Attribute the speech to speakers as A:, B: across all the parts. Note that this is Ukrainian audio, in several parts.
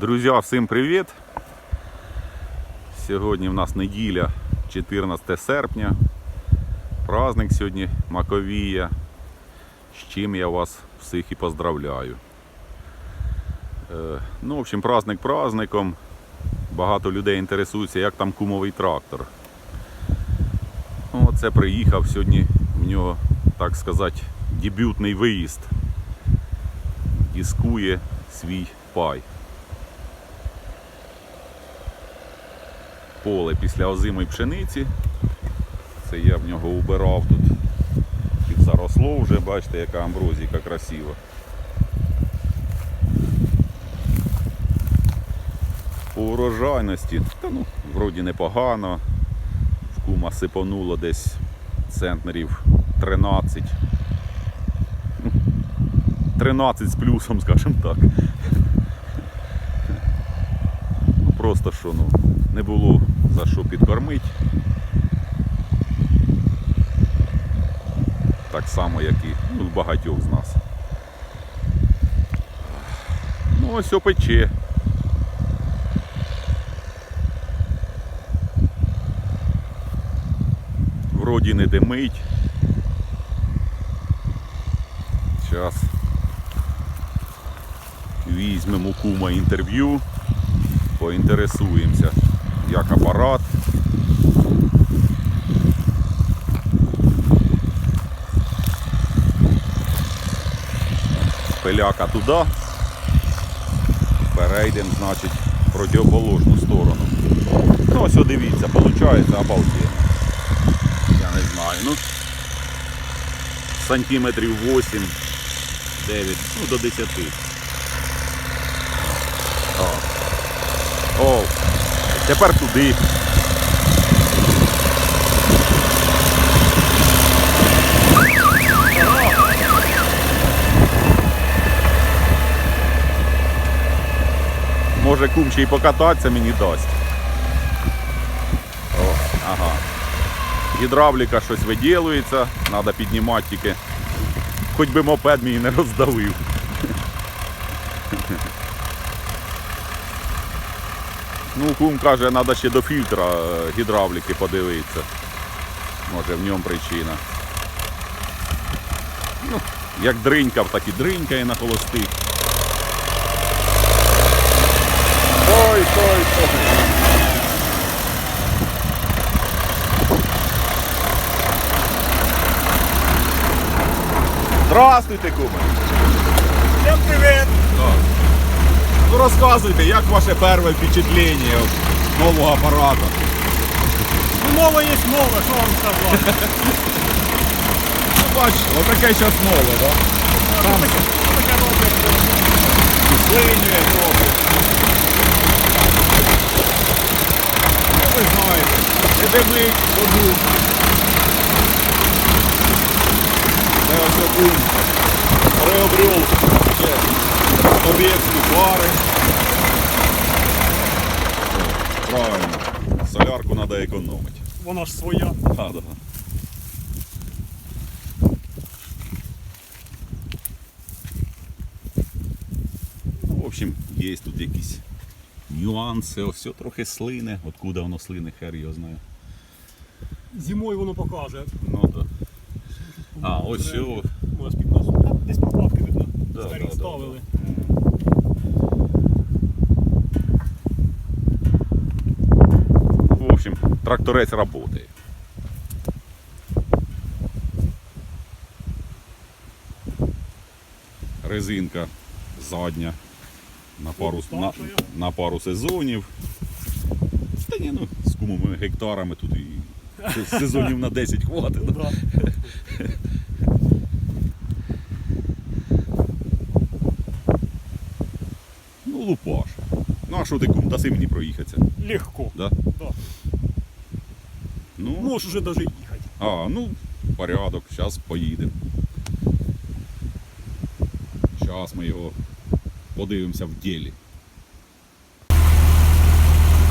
A: Друзі, всім привіт! Сьогодні в нас неділя, 14 серпня. Праздник сьогодні Маковія. З чим я вас всіх і поздравляю. Е, ну, в общем, праздник праздником. Багато людей інтересуються, як там кумовий трактор. Ну, Оце приїхав сьогодні в нього, так сказати, дебютний виїзд. Дискує свій пай. Поле після озимої пшениці. Це я в нього убирав тут. Під заросло вже, бачите, яка амброзійка красива. По урожайності, та ну, вроді непогано. В кума сипонуло десь центнерів 13. Ну, 13 з плюсом, скажімо так. Ну, Просто що ну, не було за що підкормити. Так само, як і ну, багатьох з нас. Ну, ось опече. Вроді не димить. Зараз візьмемо кума інтерв'ю, поінтересуємося, як апарат. Пиляка туди. Перейдемо, значить, в противоположну сторону. Ну, ось дивіться, виходить обалденно. Я не знаю, ну сантиметрів 8, 9, ну до 10. О, О тепер туди. Може кум ще й покататися мені дасть. О, ага. Гідравліка щось виділується, треба піднімати тільки. Хоч би мопед мені не роздавив. Ну, кум каже, треба ще до фільтра е, гідравліки подивитися. Може в ньому причина. Ну, як дринькав, так і дринькає на холостих. Ой, ой, ой. Здравствуйте, куме.
B: Всем привет!
A: Ну розказуйте, як ваше перше впечатлення нового апарату?
B: Ну, мова є мова, що вам сказати?
A: Ну, бач, отаке зараз нове, так?
B: Там таке, таке роблять.
A: Слинює трохи. Ну, ви знаєте, не димить воду. Це ось окунь. Приобрел ще совєтські фари. Правильно. Солярку треба економити.
B: Вона ж своя.
A: Да, да. Ну, в общем, є тут якісь нюанси, ось все трохи слине. Откуда воно слине, хер його знає.
B: Зимою воно покаже.
A: Ну да. А, ось.
B: Може з 15. Та Десь проплатки видно.
A: Да,
B: Старі
A: да, да,
B: ставили.
A: В общем, тракторець працює. Резинка задня на пару, на, на пару сезонів. Та ні, ну, з кумовими гектарами тут і сезонів на 10 хватить.
B: Ну.
A: Ну, лупаш. Ну, а що ти кум, даси мені проїхатися?
B: Легко.
A: Да?
B: Да.
A: Ну,
B: Можеш уже даже їхати.
A: А, ну, порядок, зараз поїдемо. Зараз ми його подивимося в ділі.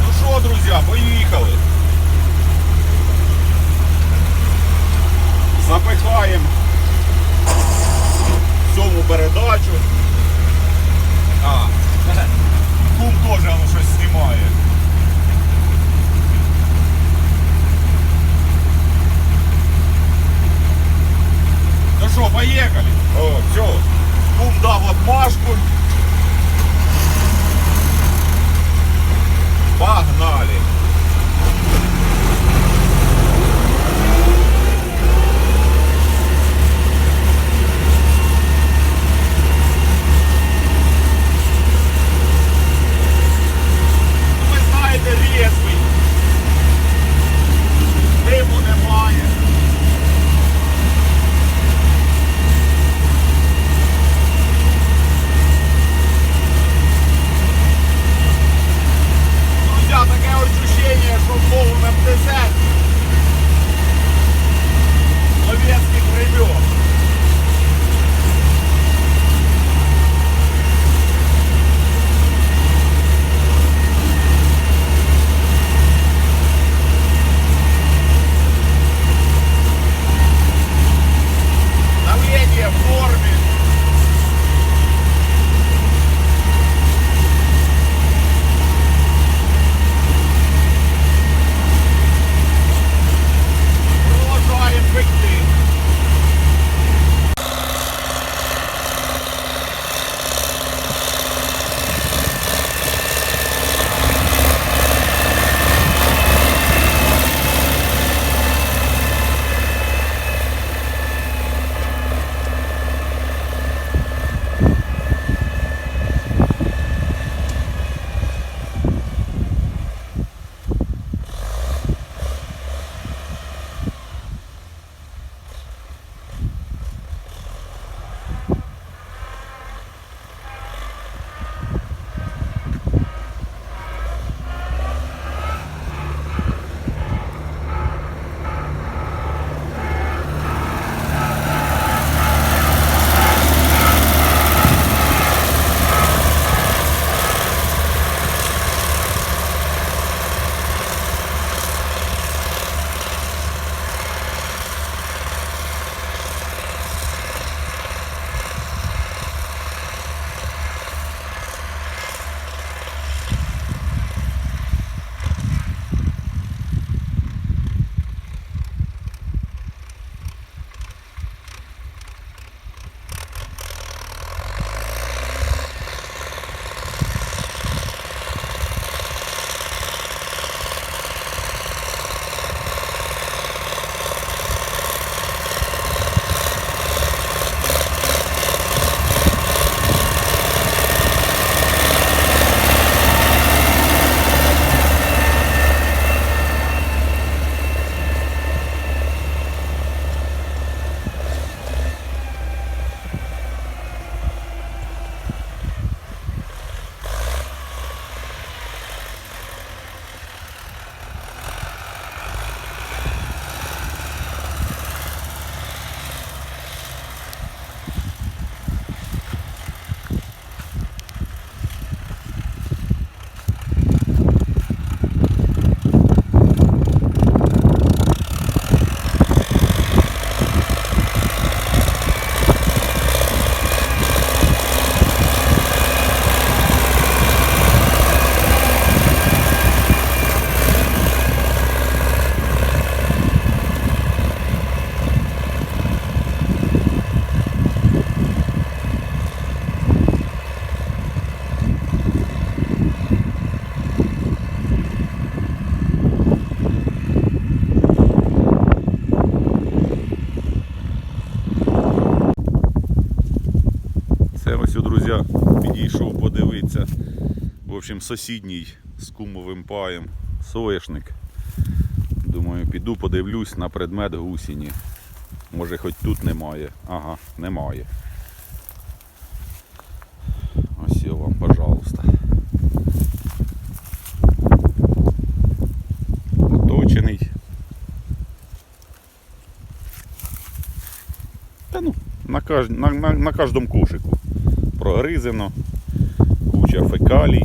A: Ну що, друзі, поїхали. Запихаємо сьому передачу. А, кум Хорошо, поехали. О, все. Кум дав отмашку. Ось, друзі, підійшов подивитися. В общем, сусідній з кумовим паєм соєшник. Думаю, піду подивлюсь на предмет гусіні. Може хоч тут немає. Ага, немає. Ось його вам, пожалуйста. Оточений. Та ну, на, на, на, на кожному кошику. Прогризено, куча фекалій.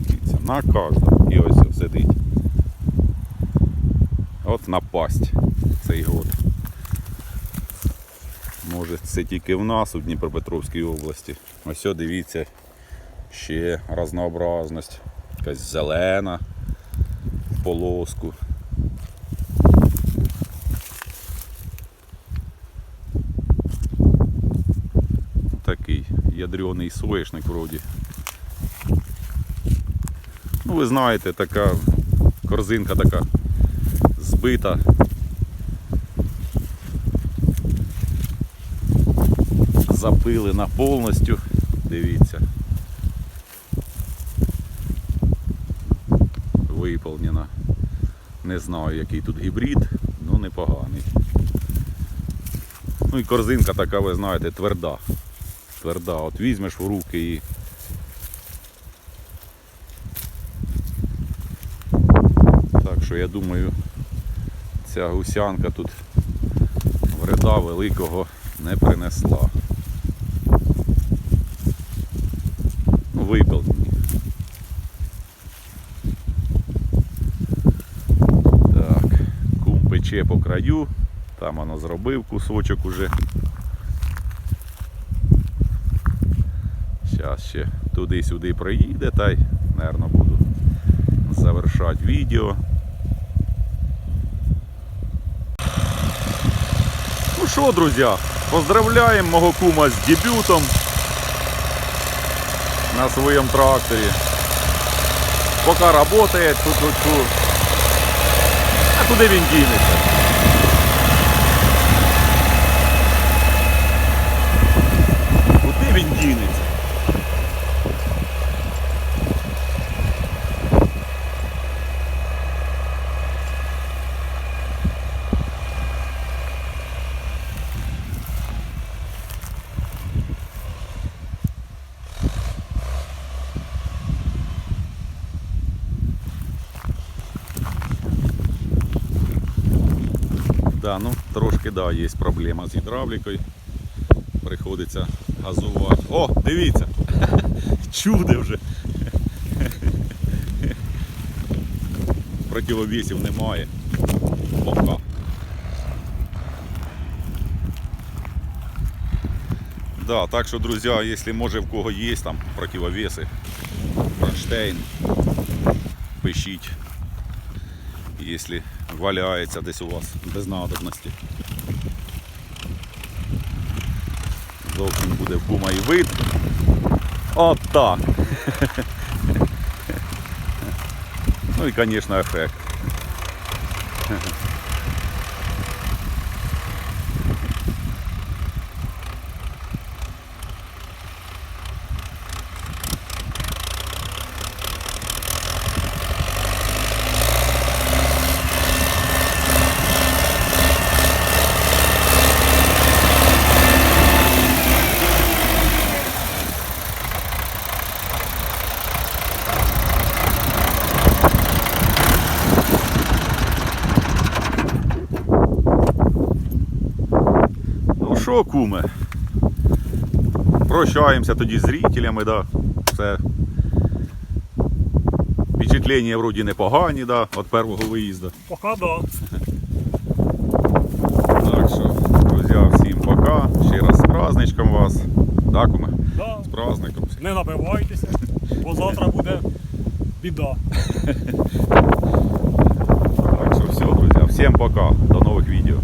A: Дивіться, На кожному. І ось сидить. От напасть цей год. Може це тільки в нас у Дніпропетровській області. Ось дивіться, ще разнообразність. Якась зелена полоску. Ядрений соєшник вроді. Ну, ви знаєте, така корзинка така збита. Запилена повністю. Дивіться. Виповнена. Не знаю, який тут гібрид, ну непоганий. Ну і корзинка така, ви знаєте, тверда. Тверда. От візьмеш в руки і. Так що я думаю, ця гусянка тут вреда великого не принесла. Ну, виповнені. Так, кум пече по краю, там воно зробив кусочок уже. Зараз ще туди-сюди проїде, та й, мабуть, буду завершати відео. Ну що, друзі, поздравляємо мого кума з дебютом на своєму тракторі. Поки працює, тут-тут-тут. А куди він дінеться? Куди він дінеться? Да, ну трошки да, є проблема з гідравлікою. Приходиться газувати. О, дивіться! Чуде вже. Противовесів немає. Пока. Да, так що, друзі, якщо може в кого є там противовеси, кронштейн, пишіть якщо валяється десь у вас без надобності. Зовсім буде в кума і вид. Так. Ну і, звісно, ефект. Ну що, куме? Прощаємося тоді з зрителями, да. Все. Впечатлення вроді непогані, да, від першого виїзду.
B: Пока да.
A: Так що, друзі, всім пока. Ще раз з праздничком вас. Да, куме?
B: да.
A: З праздником.
B: Не набивайтеся, бо завтра буде біда.
A: Так що все, друзі, всім пока. До нових відео.